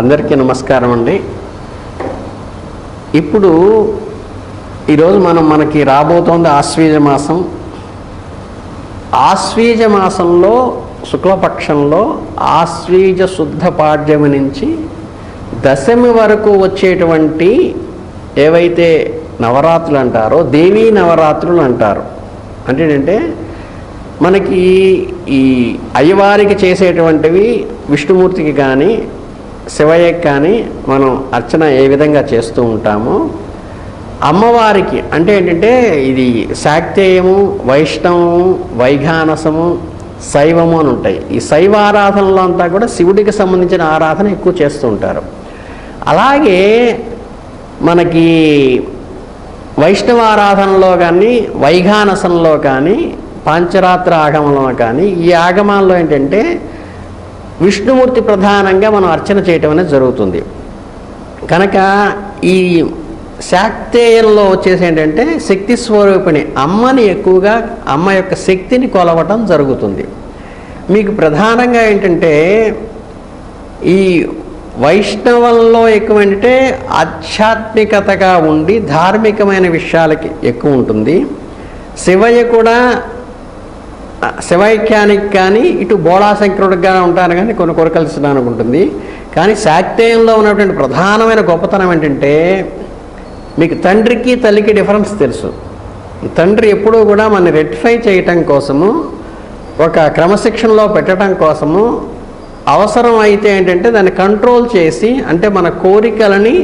అందరికీ నమస్కారం అండి. ఇప్పుడు ఈరోజు మనం మనకి రాబోతోంది ఆశ్వీజ మాసం. ఆశ్వీజ మాసంలో శుక్లపక్షంలో ఆశ్వీజ శుద్ధ పాడ్యమి నుంచి దశమి వరకు వచ్చేటువంటి ఏవైతే నవరాత్రులు అంటారో దేవీ నవరాత్రులు అంటారు. అంటే ఏంటంటే మనకి ఈ అయ్యవారికి చేసేటువంటివి విష్ణుమూర్తికి కానీ శివయ్య కానీ మనం అర్చన ఏ విధంగా చేస్తూ ఉంటామో అమ్మవారికి అంటే ఏంటంటే ఇది శాక్తేయము వైష్ణవము వైఘానసము శైవము అని ఉంటాయి. ఈ శైవ ఆరాధనలో అంతా కూడా శివుడికి సంబంధించిన ఆరాధన ఎక్కువ చేస్తూ ఉంటారు. అలాగే మనకి వైష్ణవ ఆరాధనలో కానీ వైఘానసంలో కానీ పాంచరాత్ర ఆగమంలో కానీ ఈ ఆగమాల్లో ఏంటంటే విష్ణుమూర్తి ప్రధానంగా మనం అర్చన చేయటం అనేది జరుగుతుంది. కనుక ఈ శాక్తేయంలో వచ్చేసి ఏంటంటే శక్తి స్వరూపిణి అమ్మని ఎక్కువగా అమ్మ యొక్క శక్తిని కొలవటం జరుగుతుంది. మీకు ప్రధానంగా ఏంటంటే ఈ వైష్ణవంలో ఎక్కువ ఏంటంటే ఆధ్యాత్మికతగా ఉండి ధార్మికమైన విషయాలకి ఎక్కువ ఉంటుంది. శివయ్య కూడా శివైక్యానికి కానీ ఇటు బోళాశంకరుడిగా ఉంటాను కానీ కొన్ని కొరకలిసడానికి ఉంటుంది కానీ శాక్తేయంలో ఉన్నటువంటి ప్రధానమైన గొప్పతనం ఏంటంటే మీకు తండ్రికి తల్లికి డిఫరెన్స్ తెలుసు. ఈ తండ్రి ఎప్పుడూ కూడా మన రెక్టిఫై చేయటం కోసము ఒక క్రమశిక్షణలో పెట్టడం కోసము అవసరం అయితే ఏంటంటే దాన్ని కంట్రోల్ చేసి అంటే మన కోరికలని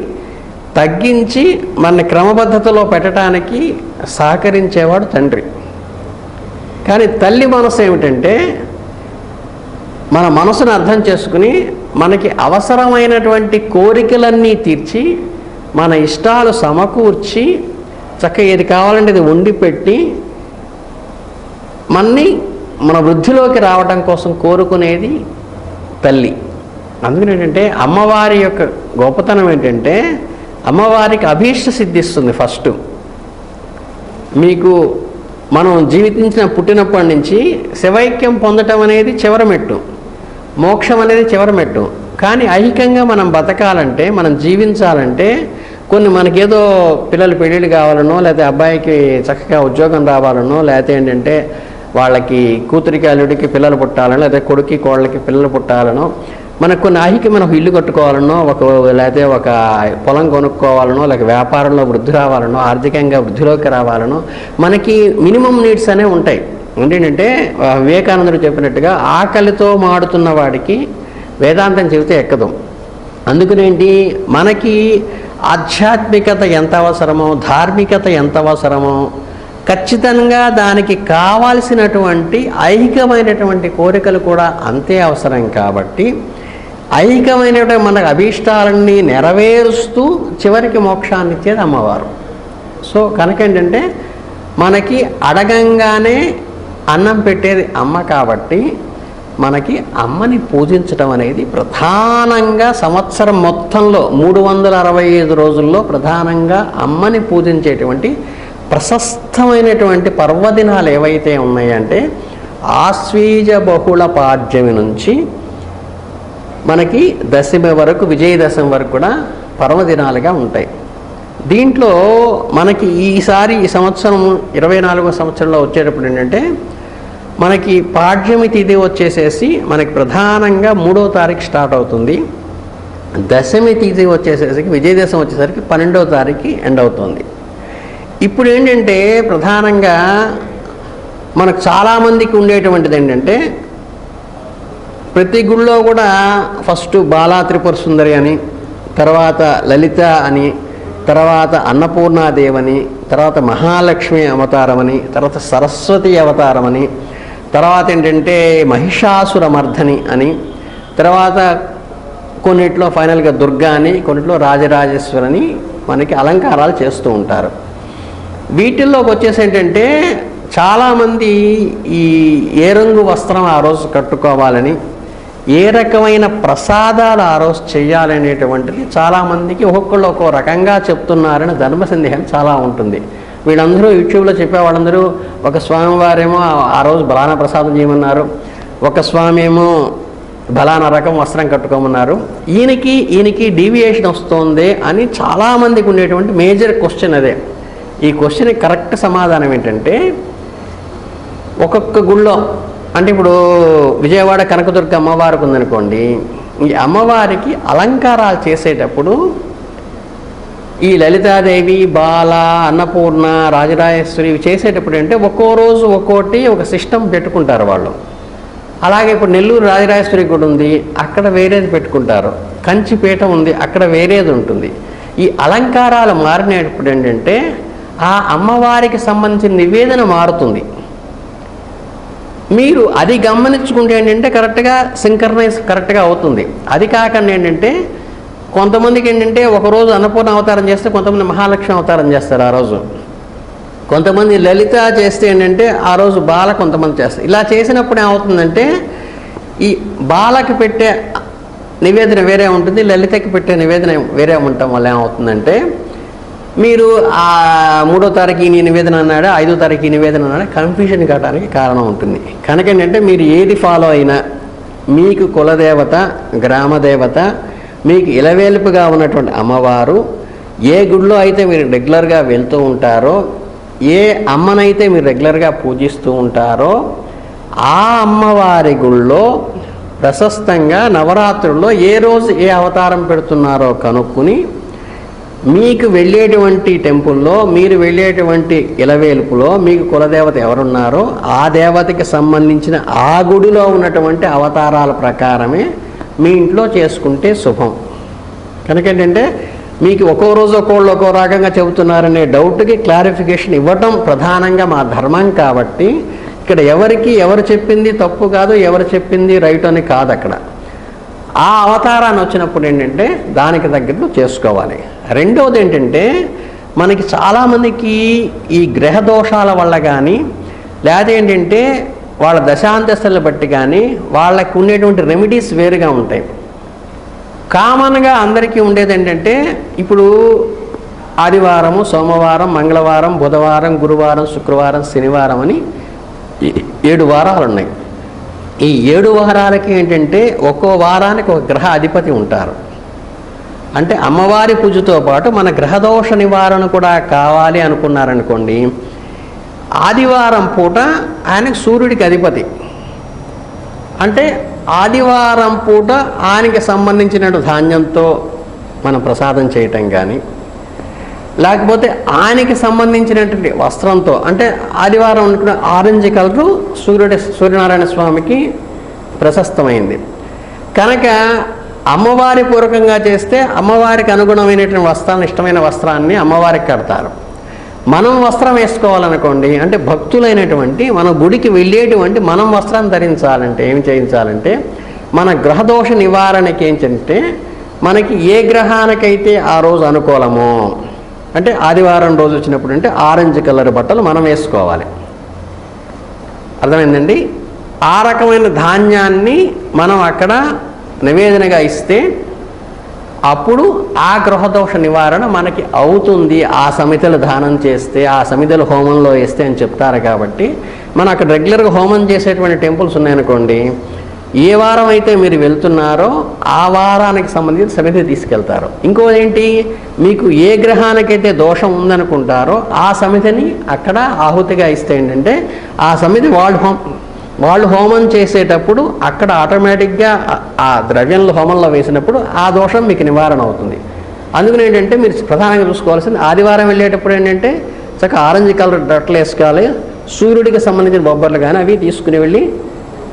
తగ్గించి మన క్రమబద్ధతలో పెట్టడానికి సహకరించేవాడు తండ్రి. కానీ తల్లి మనసు ఏమిటంటే మన మనసును అర్థం చేసుకుని మనకి అవసరమైనటువంటి కోరికలన్నీ తీర్చి మన ఇష్టాలు సమకూర్చి చక్కగా ఏది కావాలంటే ఇది వండి పెట్టి మన్ని మన వృద్ధిలోకి రావడం కోసం కోరుకునేది తల్లి. అందుకని ఏంటంటే అమ్మవారి యొక్క గొప్పతనం ఏంటంటే అమ్మవారికి అభీష్ట సిద్ధిస్తుంది ఫస్ట్. మీకు మనం జీవించిన పుట్టినప్పటి నుంచి శివైక్యం పొందటం అనేది చివరమెట్టు. మోక్షం అనేది చివరమెట్టు. కానీ ఐహికంగా మనం బతకాలంటే మనం జీవించాలంటే కొన్ని మనకేదో పిల్లలు పెళ్ళిళ్ళు కావాలనో లేకపోతే అబ్బాయికి చక్కగా ఉద్యోగం రావాలనో లేకపోతే ఏంటంటే వాళ్ళకి కూతురికి అల్లుడికి పిల్లలు పుట్టాలనో లేకపోతే కొడుక్కి కోళ్ళకి పిల్లలు పుట్టాలనో మనకు కొన్ని ఆహికి ఒక ఇల్లు కట్టుకోవాలనో ఒక లేకపోతే ఒక పొలం కొనుక్కోవాలనో లేక వ్యాపారంలో వృద్ధి రావాలనో ఆర్థికంగా వృద్ధిలోకి రావాలనో మనకి మినిమం నీడ్స్ అనేవి ఉంటాయి. ఏంటంటే వివేకానందుడు చెప్పినట్టుగా ఆకలితో మాడుతున్న వాడికి వేదాంతం చెబితే ఎక్కదు. అందుకనేంటి మనకి ఆధ్యాత్మికత ఎంత అవసరమో ధార్మికత ఎంత అవసరమో ఖచ్చితంగా దానికి కావాల్సినటువంటి ఐహికమైనటువంటి కోరికలు కూడా అంతే అవసరం కాబట్టి ఐకమైనటువంటి మన అభీష్టాలన్నీ నెరవేరుస్తూ చివరికి మోక్షాన్ని ఇచ్చేది అమ్మవారు. సో కనుక ఏంటంటే మనకి అడగంగానే అన్నం పెట్టేది అమ్మ కాబట్టి మనకి అమ్మని పూజించడం అనేది ప్రధానంగా సంవత్సరం మొత్తంలో మూడు వందల అరవై ఐదు రోజుల్లో ప్రధానంగా అమ్మని పూజించేటువంటి ప్రశస్తమైనటువంటి పర్వదినాలు ఏవైతే ఉన్నాయంటే ఆశ్వీజ బహుళ పాడ్యమి నుంచి మనకి దశమి వరకు విజయదశమి వరకు కూడా పర్వదినాలుగా ఉంటాయి. దీంట్లో మనకి ఈసారి ఈ సంవత్సరం ఇరవై నాలుగో సంవత్సరంలో వచ్చేటప్పుడు ఏంటంటే మనకి పాడ్యమి తిథి వచ్చేసేసి మనకి ప్రధానంగా మూడో తారీఖు స్టార్ట్ అవుతుంది. దశమి తిథి వచ్చేసేసరికి విజయదశమి వచ్చేసరికి పన్నెండవ తారీఖు ఎండ్ అవుతుంది. ఇప్పుడు ఏంటంటే ప్రధానంగా మనకు చాలామందికి ఉండేటువంటిది ఏంటంటే ప్రతి గుళ్ళో కూడా ఫస్ట్ బాలా త్రిపుర సుందరి అని తర్వాత లలిత అని తర్వాత అన్నపూర్ణాదేవని తర్వాత మహాలక్ష్మి అవతారమని తర్వాత సరస్వతి అవతారమని తర్వాత ఏంటంటే మహిషాసురమర్ధని అని తర్వాత కొన్నిట్లో ఫైనల్గా దుర్గా అని కొన్నిట్లో రాజరాజేశ్వరని మనకి అలంకారాలు చేస్తూ ఉంటారు. వీటిల్లోకి వచ్చేసి ఏంటంటే చాలామంది ఈ ఏ రంగు వస్త్రం ఆ రోజు కట్టుకోవాలని ఏ రకమైన ప్రసాదాలు ఆ రోజు చేయాలనేటువంటిది చాలామందికి ఒక్కొక్కళ్ళు ఒక్కో రకంగా చెప్తున్నారని ధర్మ సందేహం చాలా ఉంటుంది. వీళ్ళందరూ యూట్యూబ్లో చెప్పే వాళ్ళందరూ ఒక స్వామివారేమో ఆ- ఆ రోజు బలాన ప్రసాదం చేయమన్నారు ఒక స్వామి ఏమో బలానా రకం వస్త్రం కట్టుకోమన్నారు ఈయనకి ఈయనకి డీవియేషన్ వస్తుంది అని చాలామందికి ఉండేటువంటి మేజర్ క్వశ్చన్ అదే. ఈ క్వశ్చన్ కరెక్ట్ సమాధానం ఏంటంటే ఒక్కొక్క గుళ్ళో అంటే ఇప్పుడు విజయవాడ కనకదుర్గ అమ్మవారికి ఉందనుకోండి ఈ అమ్మవారికి అలంకారాలు చేసేటప్పుడు ఈ లలితాదేవి బాల అన్నపూర్ణ రాజరాజేశ్వరి ఇవి చేసేటప్పుడు అంటే ఒక్కో రోజు ఒక్కోటి ఒక సిస్టమ్ పెట్టుకుంటారు వాళ్ళు. అలాగే ఇప్పుడు నెల్లూరు రాజరాజేశ్వరి గుడి ఉంది అక్కడ వేరేది పెట్టుకుంటారు. కంచిపీఠ ఉంది అక్కడ వేరేది ఉంటుంది. ఈ అలంకారాలు మారినప్పుడు ఏంటంటే ఆ అమ్మవారికి సంబంధించిన నివేదన మారుతుంది. మీరు అది గమనించుకుంటే ఏంటంటే కరెక్ట్గా సింకర్నైజ్ కరెక్ట్గా అవుతుంది. అది కాకుండా ఏంటంటే కొంతమందికి ఏంటంటే ఒకరోజు అన్నపూర్ణ అవతారం చేస్తే కొంతమంది మహాలక్ష్మి అవతారం చేస్తారు ఆ రోజు. కొంతమంది లలిత చేస్తే ఏంటంటే ఆ రోజు బాల కొంతమంది చేస్తారు. ఇలా చేసినప్పుడు ఏమవుతుందంటే ఈ బాలకి పెట్టే నివేదన వేరే ఉంటుంది లలితకి పెట్టే నివేదన వేరే ఉండటం వల్ల ఏమవుతుందంటే మీరు ఆ మూడో తారీఖు ఈ నివేదన అన్నాడు ఐదో తారీఖు ఈ నివేదన అన్నాడు కన్ఫ్యూజన్ కావడానికి కారణం ఉంటుంది. కనుక ఏంటంటే మీరు ఏది ఫాలో అయినా మీకు కులదేవత గ్రామదేవత మీకు ఇలవేలుపుగా ఉన్నటువంటి అమ్మవారు ఏ గుడిలో అయితే మీరు రెగ్యులర్గా వెళ్తూ ఉంటారో ఏ అమ్మనైతే మీరు రెగ్యులర్గా పూజిస్తూ ఉంటారో ఆ అమ్మవారి గుళ్ళో ప్రశస్తంగా నవరాత్రుల్లో ఏ రోజు ఏ అవతారం పెడుతున్నారో కనుక్కుని మీకు వెళ్ళేటువంటి టెంపుల్లో మీరు వెళ్ళేటువంటి ఇలవేలుపులో మీకు కులదేవత ఎవరున్నారో ఆ దేవతకి సంబంధించిన ఆ గుడిలో ఉన్నటువంటి అవతారాల ప్రకారమే మీ ఇంట్లో చేసుకుంటే శుభం. కనుక ఏంటంటే మీకు ఒక్కో రోజు ఒక్కోళ్ళు ఒక్కో రకంగా చెబుతున్నారనే డౌట్కి క్లారిఫికేషన్ ఇవ్వటం ప్రధానంగా మా ధర్మం కాబట్టి ఇక్కడ ఎవరికి ఎవరు చెప్పింది తప్పు కాదు ఎవరు చెప్పింది రైట్ అని కాదు అక్కడ ఆ అవతారాన్ని వచ్చినప్పుడు ఏంటంటే దానికి తగ్గట్టు చేసుకోవాలి. రెండవది ఏంటంటే మనకి చాలామందికి ఈ గ్రహ దోషాల వల్ల కానీ లేదా ఏంటంటే వాళ్ళ దశాంతస్తులను బట్టి కానీ వాళ్ళకి ఉండేటువంటి రెమెడీస్ వేరుగా ఉంటాయి. కామన్గా అందరికీ ఉండేది ఏంటంటే ఇప్పుడు ఆదివారము సోమవారం మంగళవారం బుధవారం గురువారం శుక్రవారం శనివారం అని ఏడు వారాలు ఉన్నాయి. ఈ ఏడు వారాలకి ఏంటంటే ఒక్కో వారానికి ఒక గ్రహ అధిపతి ఉంటారు. అంటే అమ్మవారి పూజతో పాటు మన గ్రహదోష నివారణ కూడా కావాలి అనుకున్నారనుకోండి ఆదివారం పూట ఆయనకు సూర్యుడికి అధిపతి. అంటే ఆదివారం పూట ఆయనకి సంబంధించిన ధాన్యంతో మనం ప్రసాదం చేయటం కానీ లేకపోతే ఆయనకి సంబంధించినటువంటి వస్త్రంతో అంటే ఆదివారం ఉన్నటువంటి ఆరెంజ్ కలరు సూర్యుడి సూర్యనారాయణ స్వామికి ప్రశస్తమైంది. కనుక అమ్మవారి పూర్వకంగా చేస్తే అమ్మవారికి అనుగుణమైనటువంటి వస్త్రాన్ని ఇష్టమైన వస్త్రాన్ని అమ్మవారికి కడతారు. మనం వస్త్రం వేసుకోవాలనుకోండి అంటే భక్తులైనటువంటి మన గుడికి వెళ్ళేటువంటి మనం వస్త్రం ధరించాలంటే ఏం చేయించాలంటే మన గ్రహదోష నివారణకి ఏంటంటే మనకి ఏ గ్రహానికైతే ఆ రోజు అనుకూలమో అంటే ఆదివారం రోజు వచ్చినప్పుడు అంటే ఆరెంజ్ కలర్ బట్టలు మనం వేసుకోవాలి. అర్థమైందండి? ఆ రకమైన ధాన్యాన్ని మనం అక్కడ నివేదనగా ఇస్తే అప్పుడు ఆ గ్రహదోష నివారణ మనకి అవుతుంది. ఆ సమితలు దానం చేస్తే ఆ సమితలు హోమంలో వేస్తే అని చెప్తారు కాబట్టి మనం అక్కడ రెగ్యులర్గా హోమం చేసేటువంటి టెంపుల్స్ ఉన్నాయనుకోండి ఏ వారం అయితే మీరు వెళ్తున్నారో ఆ వారానికి సంబంధించి సమితి తీసుకెళ్తారు. ఇంకోదేంటి? మీకు ఏ గ్రహానికైతే దోషం ఉందనుకుంటారో ఆ సమితిని అక్కడ ఆహుతిగా ఇస్తే ఏంటంటే ఆ సమితి వాళ్ళు హోం వాళ్ళు హోమం చేసేటప్పుడు అక్కడ ఆటోమేటిక్గా ఆ- ఆ ద్రవ్యంలో హోమంలో వేసినప్పుడు ఆ దోషం మీకు నివారణ అవుతుంది. అందుకని ఏంటంటే మీరు ప్రధానంగా చూసుకోవాల్సింది ఆదివారం వెళ్ళేటప్పుడు ఏంటంటే చక్కగా ఆరెంజ్ కలర్ బట్టలు వేసుకోవాలి. సూర్యుడికి సంబంధించిన బొబ్బర్లు కానీ అవి తీసుకుని వెళ్ళి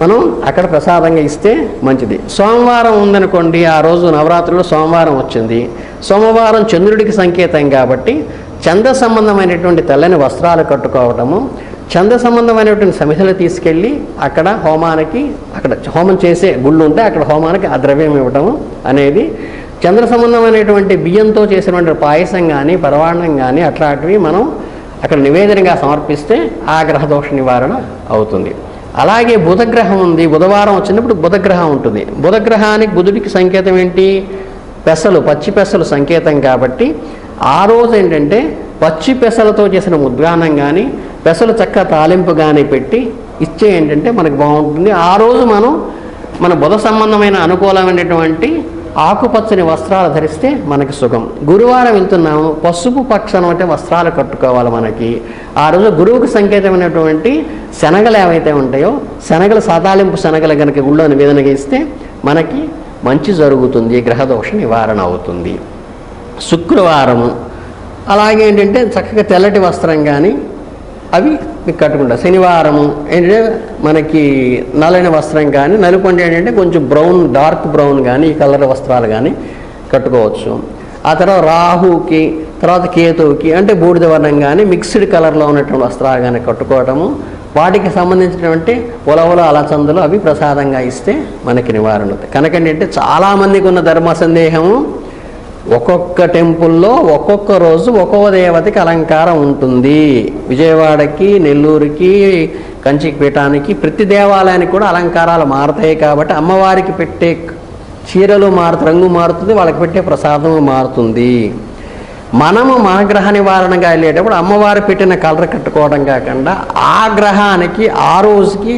మనం అక్కడ ప్రసాదంగా ఇస్తే మంచిది. సోమవారం ఉందనుకోండి ఆ రోజు నవరాత్రులు సోమవారం వచ్చింది. సోమవారం చంద్రుడికి సంకేతం కాబట్టి చంద్ర సంబంధమైనటువంటి తెల్లని వస్త్రాలు కట్టుకోవటము చంద్ర సంబంధమైనటువంటి సమిధలు తీసుకెళ్ళి అక్కడ హోమానికి అక్కడ హోమం చేసే గుళ్ళు ఉంటే అక్కడ హోమానికి ఆ ద్రవ్యం ఇవ్వటము అనేది చంద్ర సంబంధమైనటువంటి బియ్యంతో చేసినటువంటి పాయసం కానీ పరవాణం కానీ అట్లాంటివి మనం అక్కడ నివేదనగా సమర్పిస్తే ఆ గ్రహదోష నివారణ అవుతుంది. అలాగే బుధగ్రహం ఉంది. బుధవారం వచ్చినప్పుడు బుధగ్రహం ఉంటుంది. బుధగ్రహానికి బుధుడికి సంకేతం ఏంటి? పెసలు పచ్చి పెసలు సంకేతం కాబట్టి ఆ రోజు ఏంటంటే పచ్చి పెసలతో చేసిన ఉద్గానం కానీ పెసలు చక్క తాలింపు కానీ పెట్టి ఇచ్చే ఏంటంటే మనకు బాగుంటుంది. ఆ రోజు మనం మన బుధ సంబంధమైన అనుకూలమైనటువంటి ఆకుపచ్చని వస్త్రాలు ధరిస్తే మనకి సుఖం. గురువారం వెళ్తున్నాము పసుపు పక్షం అంటే వస్త్రాలు కట్టుకోవాలి మనకి. ఆ రోజు గురువుకు సంకేతమైనటువంటి శనగలు ఏవైతే ఉంటాయో శనగలు సాతాలింపు శనగలు కనుక గుళ్ళో నివేదనగా ఇస్తే మనకి మంచి జరుగుతుంది గ్రహదోష నివారణ అవుతుంది. శుక్రవారము అలాగే ఏంటంటే చక్కగా తెల్లటి వస్త్రం కానీ అవి మీకు కట్టుకుంటారు శనివారము ఏంటంటే మనకి నల్లని వస్త్రం కానీ నలుపు ఏంటంటే కొంచెం బ్రౌన్ డార్క్ బ్రౌన్ కానీ ఈ కలర్ వస్త్రాలు కానీ కట్టుకోవచ్చు. ఆ తర్వాత రాహుకి తర్వాత కేతువుకి అంటే బూడిద వర్ణం కానీ మిక్స్డ్ కలర్లో ఉన్నటువంటి వస్త్రాలు కానీ కట్టుకోవటము. వాటికి సంబంధించినటువంటి ఉలవలు అలచందులు అవి ప్రసాదంగా ఇస్తే మనకి నివారణ అవుతాయి. కనుక ఏంటంటే చాలామందికి ఉన్న ధర్మ సందేహము ఒక్కొక్క టెంపుల్లో ఒక్కొక్క రోజు ఒక్కొక్క దేవతకి అలంకారం ఉంటుంది. విజయవాడకి నెల్లూరుకి కంచికి పీఠానికి ప్రతి దేవాలయానికి కూడా అలంకారాలు మారుతాయి కాబట్టి అమ్మవారికి పెట్టే చీరలు మారుతు రంగు మారుతుంది వాళ్ళకి పెట్టే ప్రసాదము మారుతుంది. మనము మన గ్రహ నివారణగా వెళ్ళేటప్పుడు అమ్మవారు పెట్టిన కలర్ కట్టుకోవడం కాకుండా ఆ గ్రహానికి ఆ రోజుకి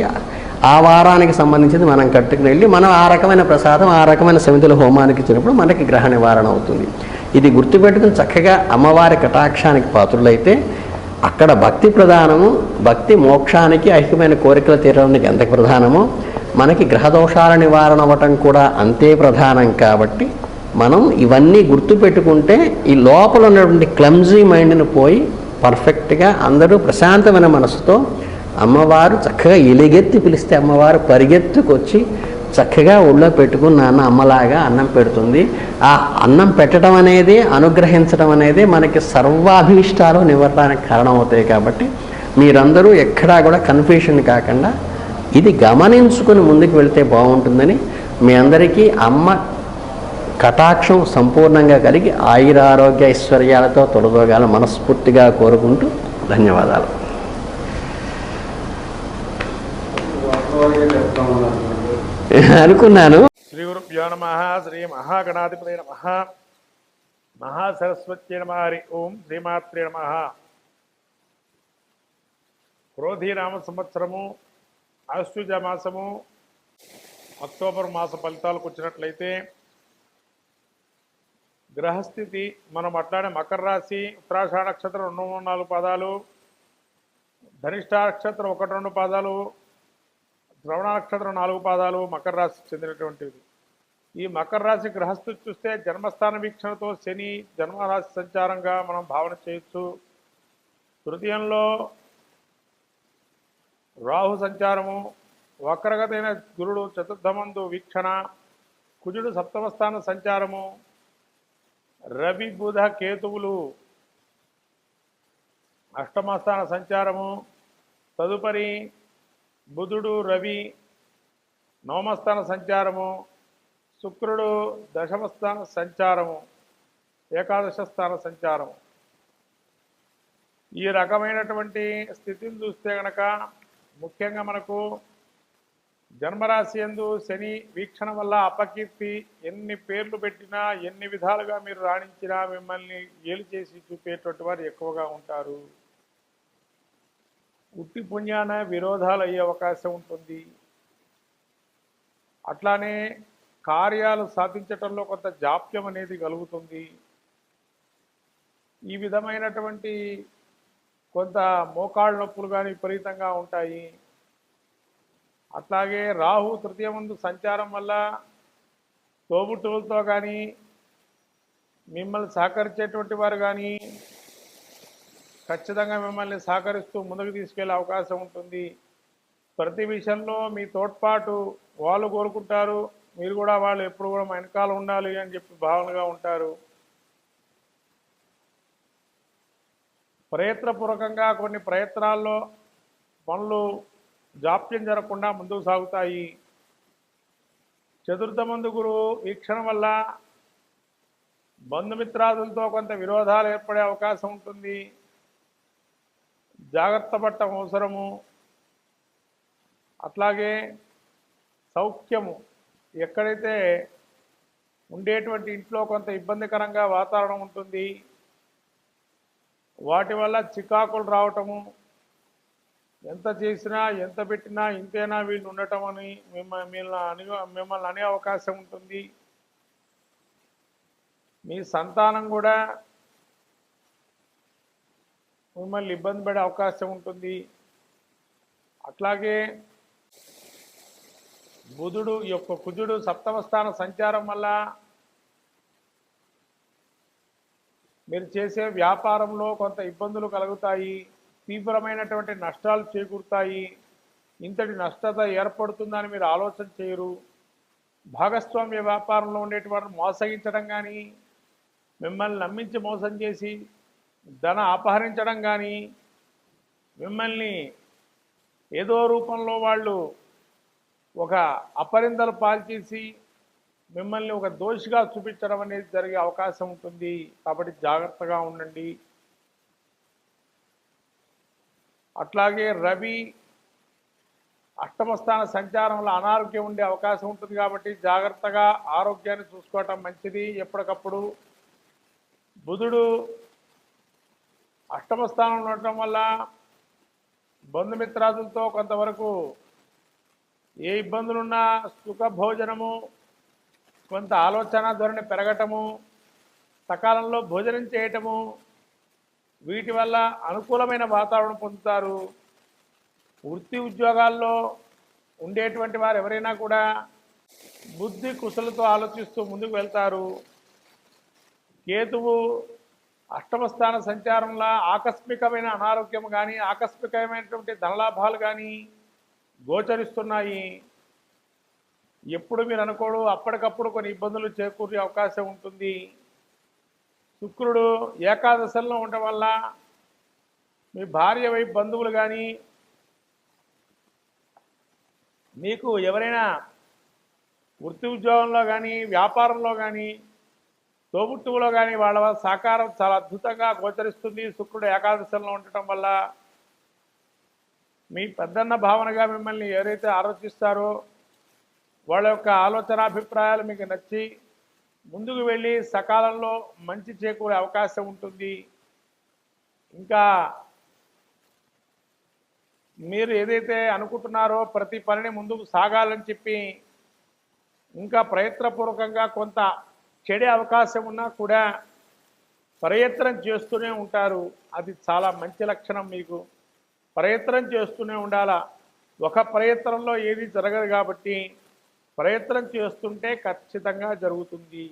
ఆ వారానికి సంబంధించింది మనం కట్టుకుని వెళ్ళి మనం ఆ రకమైన ప్రసాదం ఆ రకమైన సమితుల హోమానికి ఇచ్చినప్పుడు మనకి గ్రహ నివారణ అవుతుంది. ఇది గుర్తుపెట్టుకుని చక్కగా అమ్మవారి కటాక్షానికి పాత్రులైతే అక్కడ భక్తి ప్రధానము భక్తి మోక్షానికి ఐక్యమైన కోరికలు తీరడానికి ఎంత ప్రధానమో మనకి గ్రహదోషాల నివారణ అవ్వటం కూడా అంతే ప్రధానం కాబట్టి మనం ఇవన్నీ గుర్తుపెట్టుకుంటే ఈ లోపల ఉన్నటువంటి క్లమ్జీ మైండ్ని పోయి పర్ఫెక్ట్గా అందరూ ప్రశాంతమైన మనసుతో అమ్మవారు చక్కగా ఎలిగెత్తి పిలిస్తే అమ్మవారు పరిగెత్తుకొచ్చి చక్కగా ఒళ్ళో పెట్టుకుని నాన్న అమ్మలాగా అన్నం పెడుతుంది. ఆ అన్నం పెట్టడం అనేది అనుగ్రహించడం అనేది మనకి సర్వాభీష్టాలు కారణం కారణమవుతాయి కాబట్టి మీరందరూ ఎక్కడా కూడా కన్ఫ్యూషన్ కాకుండా ఇది గమనించుకుని ముందుకు వెళితే బాగుంటుందని మీ అందరికీ అమ్మ కటాక్షం సంపూర్ణంగా కలిగి ఆయురారోగ్య ఐశ్వర్యాలతో తొలగోగాల మనస్ఫూర్తిగా కోరుకుంటూ ధన్యవాదాలు. అనుకున్నాను. శ్రీ గురుభ్యో నమ శ్రీ మహాగణాధిపతి నమ. మహాసరస్వతి నమ హరి ఓం శ్రీమాత్రి నమ. రామ సంవత్సరము ఆశ్వజ మాసము అక్టోబర్ మాస ఫలితాలకు వచ్చినట్లయితే గ్రహస్థితి మనం అట్లానే మకర రాశి ఉత్తరాషాఢ నక్షత్రం రెండు మూడు నాలుగు పాదాలు ధనిష్ట నక్షత్రం ఒకటి రెండు పాదాలు శ్రవణ నక్షత్రం నాలుగు పాదాలు మకర రాశికి చెందినటువంటిది. ఈ మకర రాశి గ్రహస్థు చూస్తే జన్మస్థాన వీక్షణతో శని జన్మరాశి సంచారంగా మనం భావన చేయొచ్చు. తృతీయంలో రాహు సంచారము వక్రగతైన గురుడు చతుర్థమందు వీక్షణ కుజుడు సప్తమస్థాన సంచారము రవి బుధ కేతువులు అష్టమస్థాన సంచారము తదుపరి బుధుడు రవి నవమస్థాన సంచారము శుక్రుడు దశమస్థాన సంచారము ఏకాదశ స్థాన సంచారము. ఈ రకమైనటువంటి స్థితిని చూస్తే గనక ముఖ్యంగా మనకు జన్మరాశి ఎందు శని వీక్షణ వల్ల అపకీర్తి ఎన్ని పేర్లు పెట్టినా ఎన్ని విధాలుగా మీరు రాణించినా మిమ్మల్ని ఏలు చేసి చూపేటువంటి వారు ఎక్కువగా ఉంటారు. ఉట్టి పుణ్యాన విరోధాలు అయ్యే అవకాశం ఉంటుంది. అట్లానే కార్యాలు సాధించటంలో కొంత జాప్యం అనేది కలుగుతుంది. ఈ విధమైనటువంటి కొంత మోకాళ్ళ నొప్పులు కానీ విపరీతంగా ఉంటాయి. అట్లాగే రాహు తృతీయ ముందు సంచారం వల్ల తోబుట్టువులతో కానీ మిమ్మల్ని సహకరించేటువంటి వారు కానీ ఖచ్చితంగా మిమ్మల్ని సహకరిస్తూ ముందుకు తీసుకెళ్ళే అవకాశం ఉంటుంది. ప్రతి విషయంలో మీ తోడ్పాటు వాళ్ళు కోరుకుంటారు. మీరు కూడా వాళ్ళు ఎప్పుడు కూడా మా వెనకాల ఉండాలి అని చెప్పి భావనగా ఉంటారు. ప్రయత్నపూర్వకంగా కొన్ని ప్రయత్నాల్లో పనులు జాప్యం జరగకుండా ముందుకు సాగుతాయి. చతుర్థ మందు గురువు వీక్షణ వల్ల బంధుమిత్రాదులతో కొంత విరోధాలు ఏర్పడే అవకాశం ఉంటుంది. జాగ్రత్త పడటం అవసరము. అట్లాగే సౌఖ్యము. ఎక్కడైతే ఉండేటువంటి ఇంట్లో కొంత ఇబ్బందికరంగా వాతావరణం ఉంటుంది వాటి వల్ల చికాకులు రావటము. ఎంత చేసినా ఎంత పెట్టినా ఇంతేనా వీళ్ళు ఉండటం అని మిమ్మల్ని మిమ్మల్ని అని మిమ్మల్ని అనే అవకాశం ఉంటుంది. మీ సంతానం కూడా మిమ్మల్ని ఇబ్బంది పడే అవకాశం ఉంటుంది. అట్లాగే బుధుడు యొక్క కుజుడు సప్తమ స్థాన సంచారం వల్ల మీరు చేసే వ్యాపారంలో కొంత ఇబ్బందులు కలుగుతాయి. తీవ్రమైనటువంటి నష్టాలు చేకూరుతాయి. ఇంతటి నష్టత ఏర్పడుతుందని మీరు ఆలోచన చేయరు. భాగస్వామ్య వ్యాపారంలో ఉండేటువంటి మోసగించడం కానీ మిమ్మల్ని నమ్మించి మోసం చేసి ధన అపహరించడం కానీ మిమ్మల్ని ఏదో రూపంలో వాళ్ళు ఒక అపరిందలు పాల్చేసి మిమ్మల్ని ఒక దోషిగా చూపించడం అనేది జరిగే అవకాశం ఉంటుంది. కాబట్టి జాగ్రత్తగా ఉండండి. అట్లాగే రవి అష్టమస్థాన సంచారంలో అనారోగ్యం ఉండే అవకాశం ఉంటుంది కాబట్టి జాగ్రత్తగా ఆరోగ్యాన్ని చూసుకోవటం మంచిది. ఎప్పటికప్పుడు బుధుడు అష్టమ స్థానం ఉండటం వల్ల బంధుమిత్రాదులతో కొంతవరకు ఏ ఇబ్బందులున్నా సుఖ భోజనము కొంత ఆలోచన ధోరణి పెరగటము సకాలంలో భోజనం చేయటము వీటి వల్ల అనుకూలమైన వాతావరణం పొందుతారు. వృత్తి ఉద్యోగాల్లో ఉండేటువంటి వారు ఎవరైనా కూడా బుద్ధి కుశలతో ఆలోచిస్తూ ముందుకు వెళ్తారు. కేతువు అష్టమ స్థాన సంచారంలో ఆకస్మికమైన అనారోగ్యం కానీ ఆకస్మికమైనటువంటి ధనలాభాలు కానీ గోచరిస్తున్నాయి. ఎప్పుడు మీరు అనుకోడు అప్పటికప్పుడు కొన్ని ఇబ్బందులు చేకూరే అవకాశం ఉంటుంది. శుక్రుడు ఏకాదశంలో ఉండటం వల్ల మీ భార్య వైపు బంధువులు కానీ మీకు ఎవరైనా వృత్తి ఉద్యోగంలో కానీ వ్యాపారంలో కానీ తోబుట్టువులో కానీ వాళ్ళ సహకారం చాలా అద్భుతంగా గోచరిస్తుంది. శుక్రుడు ఏకాదశంలో ఉండటం వల్ల మీ పెద్దన్న భావనగా మిమ్మల్ని ఎవరైతే ఆలోచిస్తారో వాళ్ళ యొక్క ఆలోచనాభిప్రాయాలు మీకు నచ్చి ముందుకు వెళ్ళి సకాలంలో మంచి చేకూరే అవకాశం ఉంటుంది. ఇంకా మీరు ఏదైతే అనుకుంటున్నారో ప్రతి పనిని ముందుకు సాగాలని చెప్పి ఇంకా ప్రయత్నపూర్వకంగా కొంత చెడే అవకాశం ఉన్నా కూడా ప్రయత్నం చేస్తూనే ఉంటారు. అది చాలా మంచి లక్షణం మీకు. ప్రయత్నం చేస్తూనే ఉండాలా? ఒక ప్రయత్నంలో ఏది జరగదు కాబట్టి ప్రయత్నం చేస్తుంటే ఖచ్చితంగా జరుగుతుంది.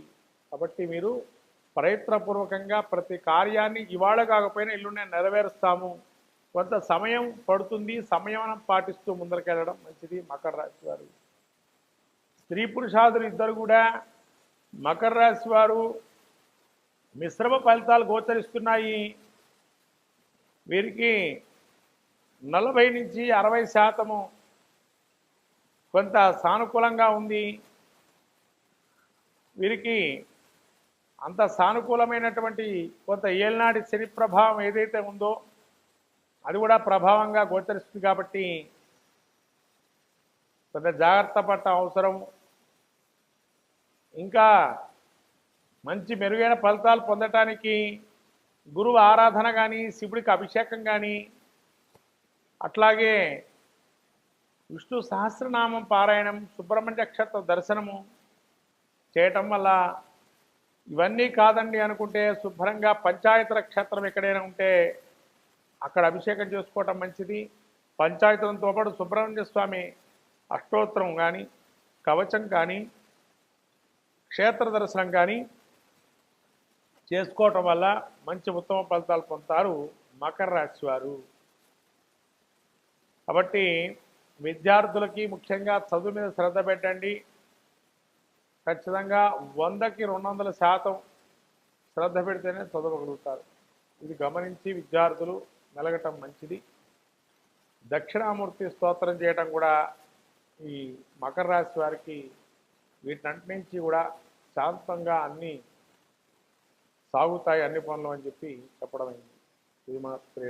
కాబట్టి మీరు ప్రయత్నపూర్వకంగా ప్రతి కార్యాన్ని ఇవాళ కాకపోయినా ఇల్లునే నెరవేరుస్తాము. కొంత సమయం పడుతుంది. సమయం పాటిస్తూ ముందరకెళ్ళడం మంచిది. మకర రాశి వారు. స్త్రీ పురుషాదులు ఇద్దరు కూడా మకర రాశి వారు మిశ్రమ ఫలితాలు గోచరిస్తున్నాయి. వీరికి నలభై నుంచి అరవై శాతము కొంత సానుకూలంగా ఉంది. వీరికి అంత సానుకూలమైనటువంటి కొంత ఏళ్ళనాటి శని ప్రభావం ఏదైతే ఉందో అది కూడా ప్రభావంగా గోచరిస్తుంది కాబట్టి కొంత జాగ్రత్త పట్ట అవసరం. ఇంకా మంచి మెరుగైన ఫలితాలు పొందటానికి గురువు ఆరాధన కానీ శివుడికి అభిషేకం కానీ అట్లాగే విష్ణు సహస్రనామం పారాయణం సుబ్రహ్మణ్య క్షేత్ర దర్శనము చేయటం వల్ల ఇవన్నీ కాదండి అనుకుంటే శుభ్రంగా పంచాయతీ నక్షత్రం ఎక్కడైనా ఉంటే అక్కడ అభిషేకం చేసుకోవటం మంచిది. పంచాయతీలతో పాటు సుబ్రహ్మణ్య స్వామి అష్టోత్తరం కానీ కవచం కానీ క్షేత్ర దర్శనం కానీ చేసుకోవటం వల్ల మంచి ఉత్తమ ఫలితాలు పొందుతారు మకర రాశి వారు. కాబట్టి విద్యార్థులకి ముఖ్యంగా చదువు మీద శ్రద్ధ పెట్టండి. ఖచ్చితంగా వందకి రెండు వందల శాతం శ్రద్ధ పెడితేనే చదవగలుగుతారు. ఇది గమనించి విద్యార్థులు మెలగటం మంచిది. దక్షిణామూర్తి స్తోత్రం చేయటం కూడా ఈ మకర రాశి వారికి వీటినంటి నుంచి కూడా శాంతంగా అన్నీ సాగుతాయి అన్ని పనులు అని చెప్పి చెప్పడం అయింది శ్రీమాత్రే